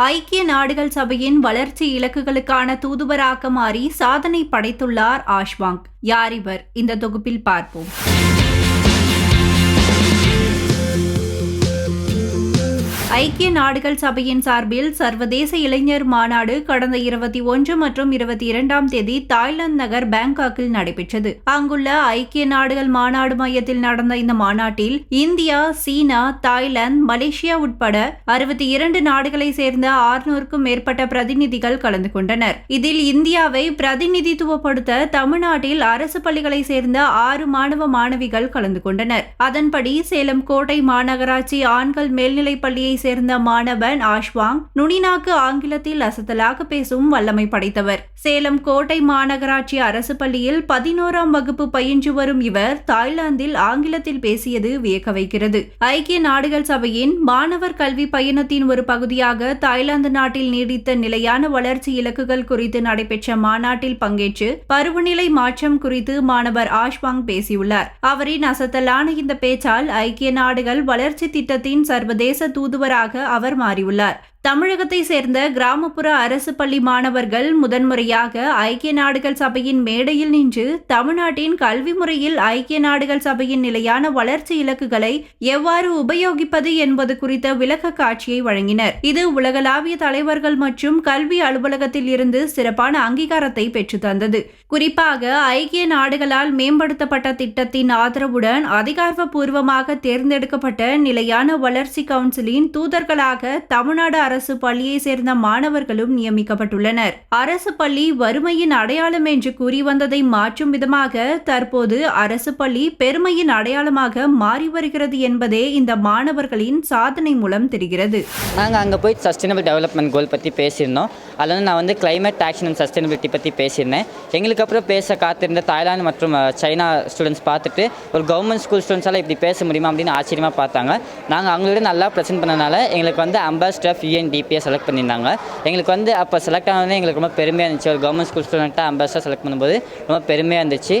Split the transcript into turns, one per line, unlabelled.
ஐக்கிய நாடுகள் சபையின் வளர்ச்சி இலக்குகளுக்கான தூதுவராக மாறி சாதனை படைத்துள்ளார் ஆஷ்வாங். யார் இவர்? இந்த தொகுப்பில் பார்ப்போம். ஐக்கிய நாடுகள் சபையின் சார்பில் சர்வதேச இளைஞர் மாநாடு கடந்த இருபத்தி ஒன்று மற்றும் இருபத்தி இரண்டாம் தேதி தாய்லாந்து நகர் பேங்காக்கில் நடைபெற்றது. அங்குள்ள ஐக்கிய நாடுகள் மாநாடு மையத்தில் நடந்த இந்த மாநாட்டில் இந்தியா சீனா தாய்லாந்து மலேசியா உட்பட அறுபத்தி இரண்டு நாடுகளை சேர்ந்த ஆறுநூறுக்கும் மேற்பட்ட பிரதிநிதிகள் கலந்து கொண்டனர். இதில் இந்தியாவை பிரதிநிதித்துவப்படுத்த தமிழ்நாட்டில் அரசு பள்ளிகளை சேர்ந்த ஆறு மாணவ மாணவிகள் கலந்து கொண்டனர். அதன்படி சேலம் கோட்டை மாநகராட்சி ஆண்கள் மேல்நிலைப் பள்ளியை சேர்ந்த மாணவன் ஆஷ்வாங் நுனிநாக்கு ஆங்கிலத்தில் அசத்தலாக பேசும் வல்லமை படைத்தவர். சேலம் கோட்டை மாநகராட்சி அரசு பள்ளியில் பதினோராம் வகுப்பு பயின்று வரும் இவர் தாய்லாந்தில் ஆங்கிலத்தில் பேசியது வியக்க வைக்கிறது. ஐக்கிய நாடுகள் சபையின் மாணவர் கல்வி பயணத்தின் ஒரு பகுதியாக தாய்லாந்து நாட்டில் நீடித்த நிலையான வளர்ச்சி இலக்குகள் குறித்து நடைபெற்ற மாநாட்டில் பங்கேற்று பருவநிலை மாற்றம் குறித்து மாணவர் ஆஷ்வாங் பேசியுள்ளார். அவரின் அசத்தலான இந்த பேச்சால் ஐக்கிய நாடுகள் வளர்ச்சி திட்டத்தின் சர்வதேச தூதுவர் தூதுவராக அவர் மாறியுள்ளார். தமிழகத்தை சேர்ந்த கிராமப்புற அரசு பள்ளி மாணவர்கள் முதன்முறையாக ஐக்கிய நாடுகள் சபையின் மேடையில் நின்று தமிழ்நாட்டின் கல்வி முறையில் ஐக்கிய நாடுகள் சபையின் நிலையான வளர்ச்சி இலக்குகளை எவ்வாறு உபயோகிப்பது என்பது குறித்த விளக்க காட்சியை வழங்கினர். இது உலகளாவிய தலைவர்கள் மற்றும் கல்வி அலுவலகத்தில் இருந்து சிறப்பான அங்கீகாரத்தை பெற்றுத்தந்தது குறிப்பாக ஐக்கிய நாடுகளால் மேம்படுத்தப்பட்ட திட்டத்தின் ஆதரவுடன் அதிகாரப்பூர்வமாக தேர்ந்தெடுக்கப்பட்ட நிலையான வளர்ச்சி கவுன்சிலின் தூதர்களாக தமிழ்நாடு அரசு அரசு பள்ளியை சேர்ந்த மாணவர்களும் நியமிக்கப்பட்டுள்ளனர். அரசு பள்ளி வறுமையின் அடையாளம் என்று கூறி வந்ததை மாற்றும் விதமாக தற்போது அரசு பள்ளி பெருமையின் அடையாளமாக மாறி வருகிறது என்பதே இந்த மாணவர்களின் சாதனை மூலம் தெரிகிறது.
நாங்கள் அங்கே போய் சஸ்டைனபிள் டெவலப்மெண்ட் கோல் பற்றி பேசியிருந்தோம். அதில் வந்து நான் வந்து கிளைமேட் ஆக்ஷன் அண்ட் சஸ்டைனபிலிட்டி பற்றி பேசியிருந்தேன். எங்களுக்கு அப்புறம் பேச காத்திருந்த தாய்லாந்து மற்றும் சைனா ஸ்டூடெண்ட்ஸ் பார்த்துட்டு ஒரு கவர்மெண்ட் ஸ்கூல் ஸ்டூடெண்ட்ஸால் இப்படி பேச முடியுமா அப்படின்னு ஆச்சரியமாக பார்த்தாங்க. நாங்கள் அவங்களோட நல்லா ப்ரெசென்ட் பண்ணனால எங்களுக்கு வந்து அம்பாசிடர் ஆஃப் டிபியாக செலக்ட் பண்ணியிருந்தாங்க. எங்களுக்கு வந்து அப்போ செலக்ட் ஆனது எங்களுக்கு ரொம்ப பெருமையாக இருந்துச்சு. ஒரு கவர்மெண்ட் ஸ்கூல் ஸ்டூடெண்ட்டாக அம்பாசிடர் செலக்ட் பண்ணும்போது ரொம்ப பெருமையாக இருந்துச்சு.